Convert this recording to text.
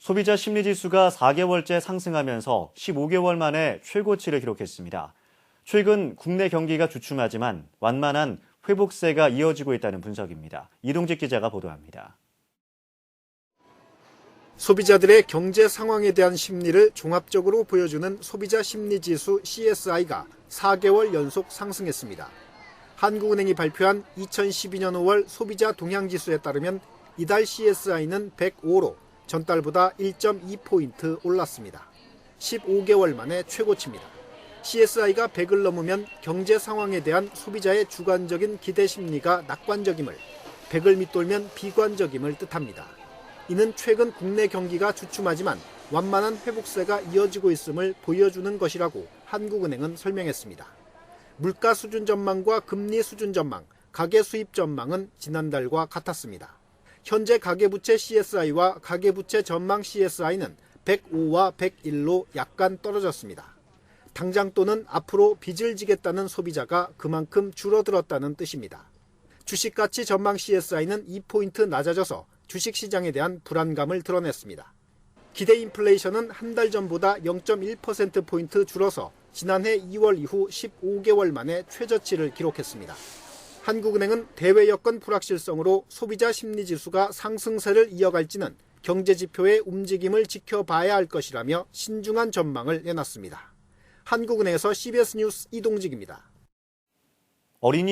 소비자 심리지수가 4개월째 상승하면서 15개월 만에 최고치를 기록했습니다. 최근 국내 경기가 주춤하지만 완만한 회복세가 이어지고 있다는 분석입니다. 이동직 기자가 보도합니다. 소비자들의 경제 상황에 대한 심리를 종합적으로 보여주는 소비자 심리 지수 CSI가 4개월 연속 상승했습니다. 한국은행이 발표한 2012년 5월 소비자 동향 지수에 따르면 이달 CSI는 105로 전달보다 1.2포인트 올랐습니다. 15개월 만에 최고치입니다. CSI가 100을 넘으면 경제 상황에 대한 소비자의 주관적인 기대 심리가 낙관적임을, 100을 밑돌면 비관적임을 뜻합니다. 이는 최근 국내 경기가 주춤하지만 완만한 회복세가 이어지고 있음을 보여주는 것이라고 한국은행은 설명했습니다. 물가 수준 전망과 금리 수준 전망, 가계 수입 전망은 지난달과 같았습니다. 현재 가계부채 CSI와 가계부채 전망 CSI는 105와 101로 약간 떨어졌습니다. 당장 또는 앞으로 빚을 지겠다는 소비자가 그만큼 줄어들었다는 뜻입니다. 주식가치 전망 CSI는 2포인트 낮아져서 주식시장에 대한 불안감을 드러냈습니다. 기대 인플레이션은 한 달 전보다 0.1%포인트 줄어서 지난해 2월 이후 15개월 만에 최저치를 기록했습니다. 한국은행은 대외 여건 불확실성으로 소비자 심리 지수가 상승세를 이어갈지는 경제 지표의 움직임을 지켜봐야 할 것이라며 신중한 전망을 내놨습니다. 한국은행에서 CBS 뉴스 이동직입니다. 어린이